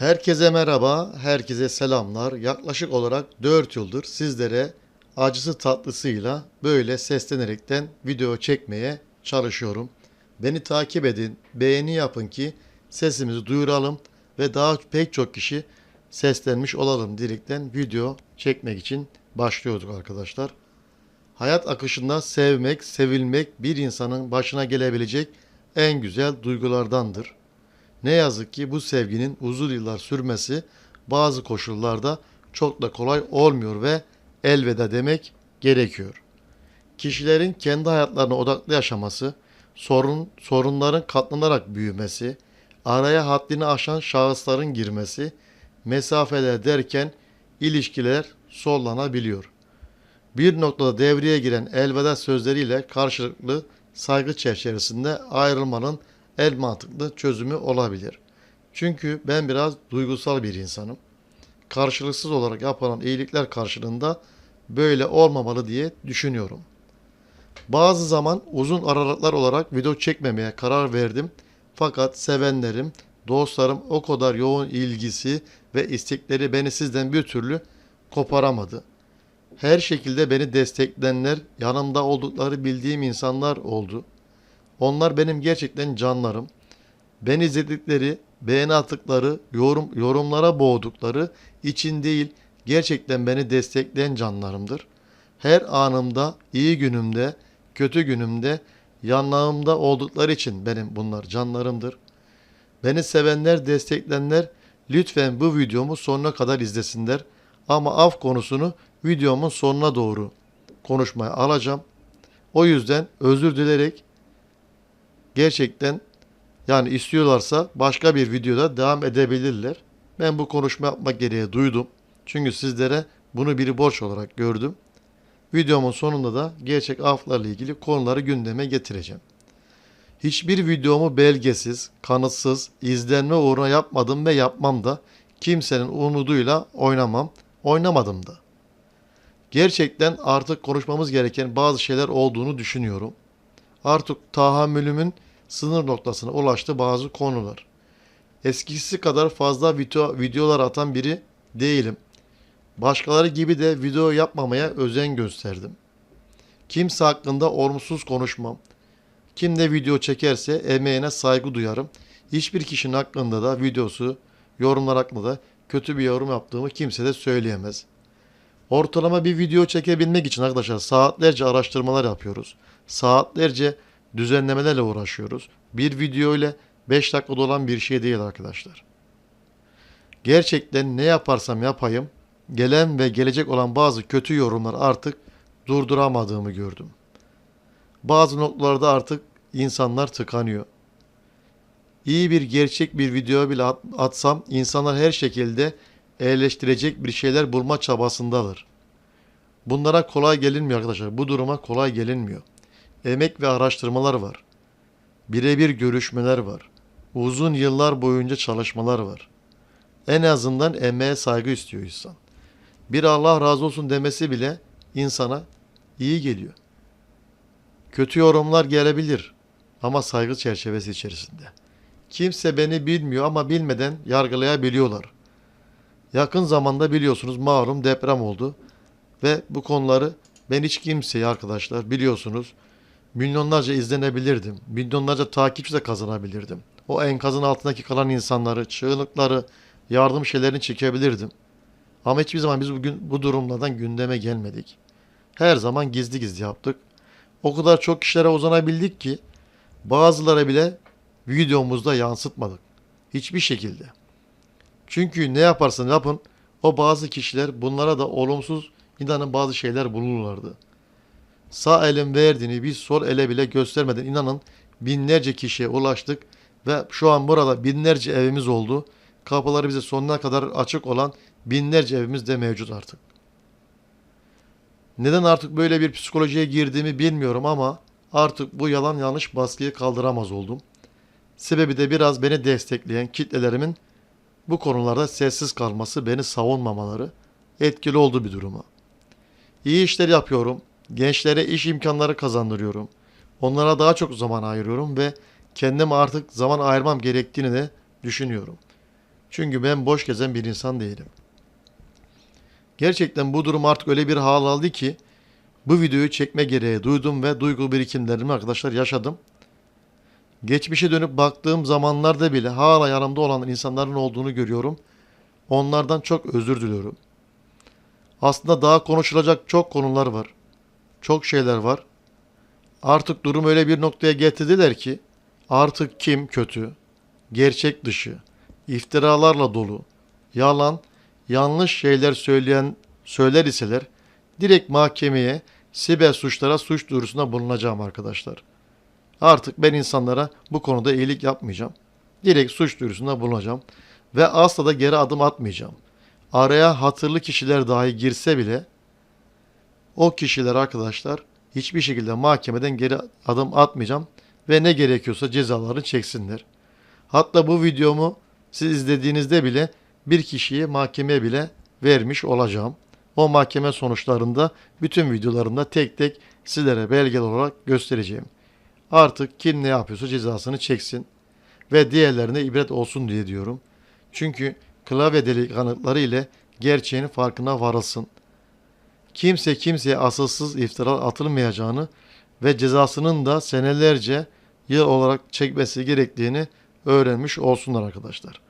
Herkese merhaba, herkese selamlar. Yaklaşık olarak 4 yıldır sizlere acısı tatlısıyla böyle seslenerekten video çekmeye çalışıyorum. Beni takip edin, beğeni yapın ki sesimizi duyuralım ve daha pek çok kişi seslenmiş olalım diyerekten video çekmek için başlıyorduk arkadaşlar. Hayat akışında sevmek, sevilmek bir insanın başına gelebilecek en güzel duygulardandır. Ne yazık ki bu sevginin uzun yıllar sürmesi bazı koşullarda çok da kolay olmuyor ve elveda demek gerekiyor. Kişilerin kendi hayatlarına odaklı yaşaması, sorun sorunların katlanarak büyümesi, araya haddini aşan şahısların girmesi, mesafeler derken ilişkiler sollanabiliyor. Bir noktada devreye giren elveda sözleriyle karşılıklı saygı çerçevesinde ayrılmanın en mantıklı çözümü olabilir. Çünkü ben biraz duygusal bir insanım. Karşılıksız olarak yapılan iyilikler karşılığında böyle olmamalı diye düşünüyorum. Bazı zaman uzun aralıklar olarak video çekmemeye karar verdim. Fakat sevenlerim, dostlarım o kadar yoğun ilgisi ve istekleri beni sizden bir türlü koparamadı. Her şekilde beni destekleyenler, yanımda oldukları bildiğim insanlar oldu. Onlar benim gerçekten canlarım. Ben izledikleri, beğeni attıkları, yorum, yorumlara boğdukları için değil, gerçekten beni destekleyen canlarımdır. Her anımda, iyi günümde, kötü günümde, yanlarımda oldukları için benim bunlar canlarımdır. Beni sevenler, destekleyenler lütfen bu videomu sonuna kadar izlesinler. Ama af konusunu videomun sonuna doğru konuşmaya alacağım. O yüzden özür dilerek gerçekten yani istiyorlarsa başka bir videoda devam edebilirler. Ben bu konuşma yapmak gereği duydum. Çünkü sizlere bunu bir borç olarak gördüm. Videomun sonunda da gerçek aflarla ilgili konuları gündeme getireceğim. Hiçbir videomu belgesiz, kanıtsız, izlenme uğruna yapmadım ve yapmam da kimsenin umuduyla oynamam, oynamadım da. Gerçekten artık konuşmamız gereken bazı şeyler olduğunu düşünüyorum. Artık tahammülümün sınır noktasına ulaştı bazı konular. Eskisi kadar fazla video, videolar atan biri değilim. Başkaları gibi de video yapmamaya özen gösterdim. Kimse hakkında olumsuz konuşmam. Kim de video çekerse emeğine saygı duyarım. Hiçbir kişinin hakkında da videosu, yorumlar hakkında da kötü bir yorum yaptığımı kimse de söyleyemez. Ortalama bir video çekebilmek için arkadaşlar saatlerce araştırmalar yapıyoruz. Saatlerce düzenlemelerle uğraşıyoruz. Bir video ile 5 dakikada olan bir şey değil arkadaşlar. Gerçekten ne yaparsam yapayım gelen ve gelecek olan bazı kötü yorumlar artık durduramadığımı gördüm. Bazı noktalarda artık insanlar tıkanıyor. İyi bir gerçek bir video bile at- atsam insanlar her şekilde eleştirecek bir şeyler bulma çabasındadır. Bunlara kolay gelinmiyor arkadaşlar. Bu duruma kolay gelinmiyor. Emek ve araştırmalar var. Birebir görüşmeler var. Uzun yıllar boyunca çalışmalar var. En azından emeğe saygı istiyor insan. Bir Allah razı olsun demesi bile insana iyi geliyor. Kötü yorumlar gelebilir ama saygı çerçevesi içerisinde. Kimse beni bilmiyor ama bilmeden yargılayabiliyorlar. Yakın zamanda biliyorsunuz malum deprem oldu ve bu konuları ben hiç kimseyi arkadaşlar biliyorsunuz milyonlarca izlenebilirdim. Milyonlarca takipçi de kazanabilirdim. O enkazın altındaki kalan insanları, çığlıkları, yardım şeylerini çekebilirdim. Ama hiçbir zaman biz bugün bu durumlardan gündeme gelmedik. Her zaman gizli gizli yaptık. O kadar çok kişilere uzanabildik ki bazılara bile videomuzda yansıtmadık. Hiçbir şekilde. Çünkü ne yaparsan yapın o bazı kişiler bunlara da olumsuz inanın bazı şeyler bulurlardı. Sağ elin verdiğini bir sol ele bile göstermeden inanın binlerce kişiye ulaştık ve şu an burada binlerce evimiz oldu. Kapıları bize sonuna kadar açık olan binlerce evimiz de mevcut artık. Neden artık böyle bir psikolojiye girdiğimi bilmiyorum ama artık bu yalan yanlış baskıyı kaldıramaz oldum. Sebebi de biraz beni destekleyen kitlelerimin bu konularda sessiz kalması, beni savunmamaları etkili oldu bir duruma. İyi işler yapıyorum. Gençlere iş imkanları kazandırıyorum. Onlara daha çok zaman ayırıyorum ve kendime artık zaman ayırmam gerektiğini de düşünüyorum. Çünkü ben boş gezen bir insan değilim. Gerçekten bu durum artık öyle bir hal aldı ki bu videoyu çekme gereği duydum ve duygu birikimlerimi arkadaşlar yaşadım. Geçmişe dönüp baktığım zamanlarda bile hala yanımda olan insanların olduğunu görüyorum. Onlardan çok özür diliyorum. Aslında daha konuşulacak çok konular var. Çok şeyler var. Artık durum öyle bir noktaya getirdiler ki artık kim kötü, gerçek dışı, iftiralarla dolu, yalan, yanlış şeyler söyleyen söyler iseler direkt mahkemeye siber suçlara suç duyurusunda bulunacağım arkadaşlar. Artık ben insanlara bu konuda iyilik yapmayacağım. Direkt suç duyurusunda bulunacağım ve asla da geri adım atmayacağım. Araya hatırlı kişiler dahi girse bile o kişiler arkadaşlar hiçbir şekilde mahkemeden geri adım atmayacağım ve ne gerekiyorsa cezalarını çeksinler. Hatta bu videomu siz izlediğinizde bile bir kişiyi mahkemeye bile vermiş olacağım. O mahkeme sonuçlarında bütün videolarımda tek tek sizlere belgel olarak göstereceğim. Artık kim ne yapıyorsa cezasını çeksin ve diğerlerine ibret olsun diye diyorum. Çünkü klavye delik kanıtları ile gerçeğin farkına varılsın. Kimse kimseye asılsız iftira atılmayacağını ve cezasının da senelerce yıl olarak çekmesi gerektiğini öğrenmiş olsunlar arkadaşlar.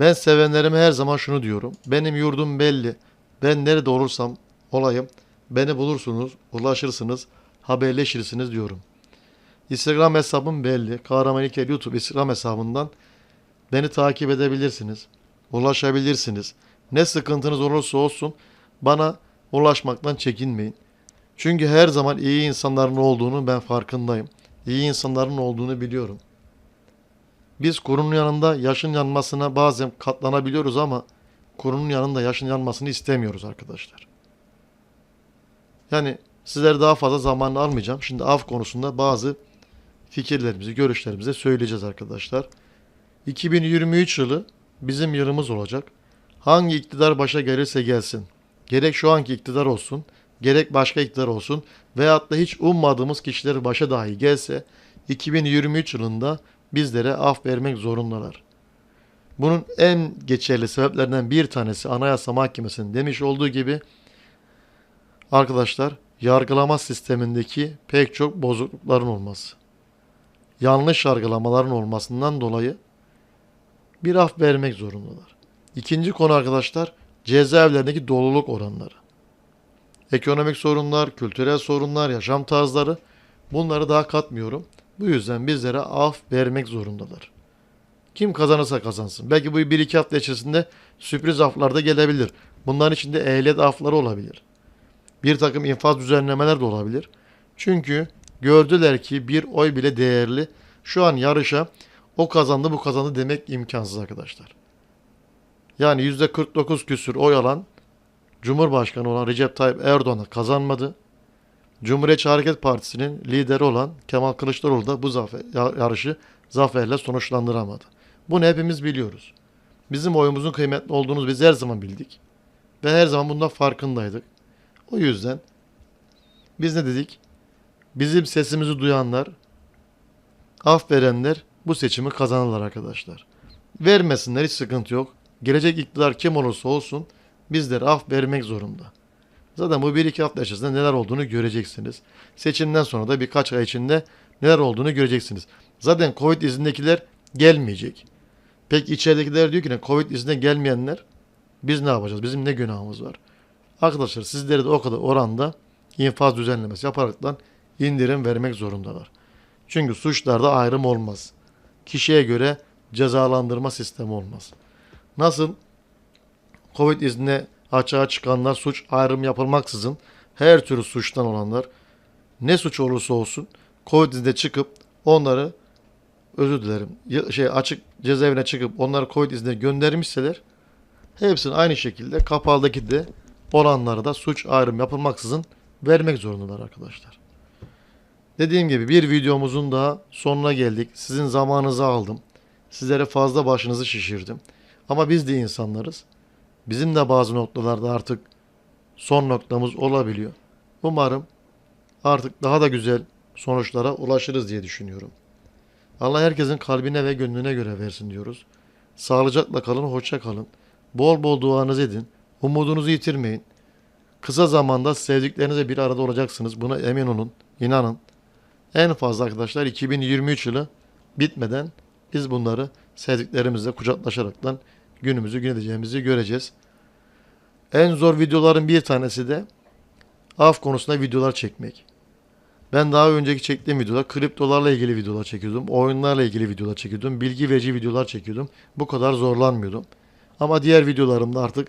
Ben sevenlerime her zaman şunu diyorum. Benim yurdum belli. Ben nerede olursam olayım beni bulursunuz, ulaşırsınız, haberleşirsiniz diyorum. Instagram hesabım belli. Kahraman İlker YouTube Instagram hesabından beni takip edebilirsiniz. Ulaşabilirsiniz. Ne sıkıntınız olursa olsun bana ulaşmaktan çekinmeyin. Çünkü her zaman iyi insanların olduğunu ben farkındayım. İyi insanların olduğunu biliyorum. Biz kurunun yanında yaşın yanmasına bazen katlanabiliyoruz ama kurunun yanında yaşın yanmasını istemiyoruz arkadaşlar. Yani sizlere daha fazla zamanını almayacağım. Şimdi av konusunda bazı fikirlerimizi, görüşlerimizi söyleyeceğiz arkadaşlar. 2023 yılı bizim yılımız olacak. Hangi iktidar başa gelirse gelsin. Gerek şu anki iktidar olsun, gerek başka iktidar olsun veyahut da hiç ummadığımız kişiler başa dahi gelse 2023 yılında bizlere af vermek zorundalar. Bunun en geçerli sebeplerinden bir tanesi Anayasa Mahkemesi'nin demiş olduğu gibi arkadaşlar yargılama sistemindeki pek çok bozuklukların olması. Yanlış yargılamaların olmasından dolayı bir af vermek zorundalar. İkinci konu arkadaşlar cezaevlerindeki doluluk oranları. Ekonomik sorunlar, kültürel sorunlar, yaşam tarzları bunları daha katmıyorum. Bu yüzden bizlere af vermek zorundalar. Kim kazanırsa kazansın. Belki bu bir iki hafta içerisinde sürpriz aflar da gelebilir. Bunların içinde ehliyet afları olabilir. Bir takım infaz düzenlemeler de olabilir. Çünkü gördüler ki bir oy bile değerli. Şu an yarışa o kazandı bu kazandı demek imkansız arkadaşlar. Yani %49 küsür oy alan Cumhurbaşkanı olan Recep Tayyip Erdoğan'ı kazanmadı. Cumhuriyetçi Hareket Partisi'nin lideri olan Kemal Kılıçdaroğlu da bu zafer, yarışı zaferle sonuçlandıramadı. Bunu hepimiz biliyoruz. Bizim oyumuzun kıymetli olduğunu biz her zaman bildik. Ve her zaman bundan farkındaydık. O yüzden biz ne dedik? Bizim sesimizi duyanlar, af verenler bu seçimi kazanırlar arkadaşlar. Vermesinler hiç sıkıntı yok. Gelecek iktidar kim olursa olsun bizlere af vermek zorunda. Zaten bu bir iki hafta içerisinde neler olduğunu göreceksiniz. Seçimden sonra da birkaç ay içinde neler olduğunu göreceksiniz. Zaten Covid izindekiler gelmeyecek. Peki içeridekiler diyor ki Covid izine gelmeyenler biz ne yapacağız? Bizim ne günahımız var? Arkadaşlar sizlere de o kadar oranda infaz düzenlemesi yaparaktan indirim vermek zorundalar. Çünkü suçlarda ayrım olmaz. Kişiye göre cezalandırma sistemi olmaz. Nasıl Covid iznine açığa çıkanlar suç ayrım yapılmaksızın her türlü suçtan olanlar ne suç olursa olsun Covid iznine çıkıp onları özür dilerim şey açık cezaevine çıkıp onları Covid iznine göndermişseler hepsini aynı şekilde kapalıdaki de olanlara da suç ayrım yapılmaksızın vermek zorundalar arkadaşlar. Dediğim gibi bir videomuzun daha sonuna geldik. Sizin zamanınızı aldım. Sizlere fazla başınızı şişirdim. Ama biz de insanlarız. Bizim de bazı noktalarda artık son noktamız olabiliyor. Umarım artık daha da güzel sonuçlara ulaşırız diye düşünüyorum. Allah herkesin kalbine ve gönlüne göre versin diyoruz. Sağlıcakla kalın, hoşça kalın. Bol bol duanızı edin. Umudunuzu yitirmeyin. Kısa zamanda sevdiklerinize bir arada olacaksınız. Buna emin olun. İnanın. En fazla arkadaşlar 2023 yılı bitmeden biz bunları sevdiklerimizle kucaklaşaraktan günümüzü gün edeceğimizi göreceğiz. En zor videoların bir tanesi de af konusunda videolar çekmek. Ben daha önceki çektiğim videolar kriptolarla ilgili videolar çekiyordum. Oyunlarla ilgili videolar çekiyordum. Bilgi verici videolar çekiyordum. Bu kadar zorlanmıyordum. Ama diğer videolarımda artık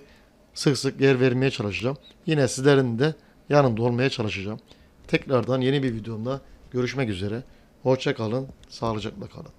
sık sık yer vermeye çalışacağım. Yine sizlerin de yanında olmaya çalışacağım. Tekrardan yeni bir videomda görüşmek üzere. Hoşça kalın, sağlıcakla kalın.